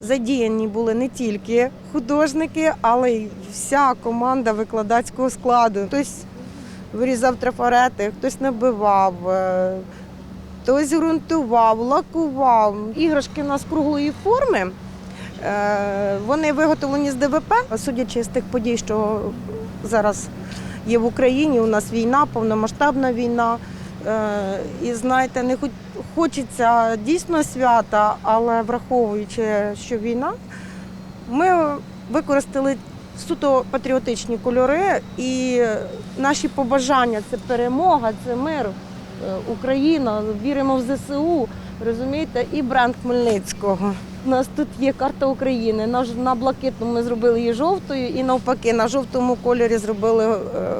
Задіяні були не тільки художники, але й вся команда викладацького складу. Хтось вирізав трафарети, хтось набивав, е, хтось ґрунтував, лакував. Іграшки у нас круглої форми. Е, Вони виготовлені з ДВП, судячи з тих подій, що зараз є в Україні. У нас війна, повномасштабна війна. Е, І знаєте, не хочеться дійсно свята, але враховуючи, що війна, ми використали суто патріотичні кольори і наші побажання це перемога, це мир, е, Україна, віримо в ЗСУ, розумієте, і бренд Хмельницького. У нас тут є карта України. На, ж- на блакитному ми зробили її жовтою, і навпаки, на жовтому кольорі зробили е,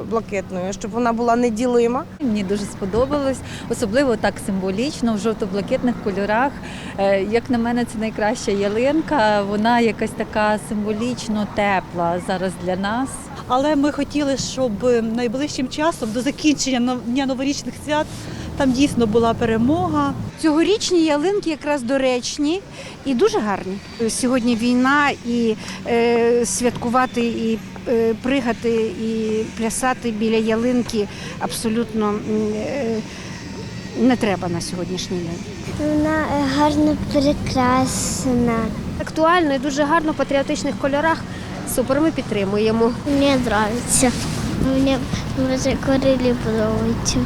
блакитною, щоб вона була неділима. Мені дуже сподобалось, особливо так символічно в жовто-блакитних кольорах. Е, Як на мене, це найкраща ялинка. Вона якась така символічно тепла зараз для нас. Але ми хотіли, щоб найближчим часом до закінчення нов- дня новорічних свят там дійсно була перемога. Цьогорічні ялинки якраз доречні і дуже гарні. Сьогодні війна і е, святкувати, і е, пригати, і плясати біля ялинки абсолютно е, не треба на сьогоднішній день. Вона е, гарно прикрашена. актуально і дуже гарно в патріотичних кольорах. Супер, ми підтримуємо. Мені подобається. Мені дуже корилі подобаються.